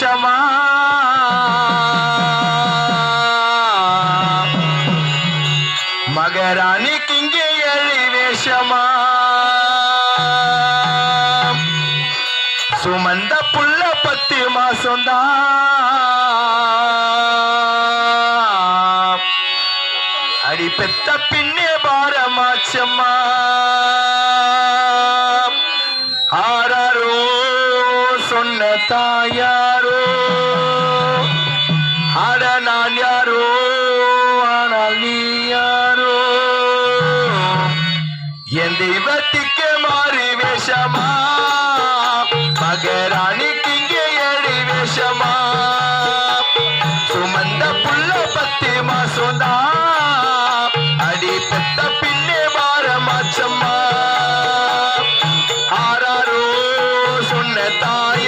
வேஷமா மகராணிக்கு இங்கே ஏழு வேஷமா? சுமந்த புள்ள பத்து மாசம்தான் அடி பெத்த பின்னே பாரமாச்சம்மா சொன்ன தாயாரோ? அட நான் யாரோ? ஆனால் நீ யாரோ? என் தெய்வத்திற்கு மாறி வேஷமா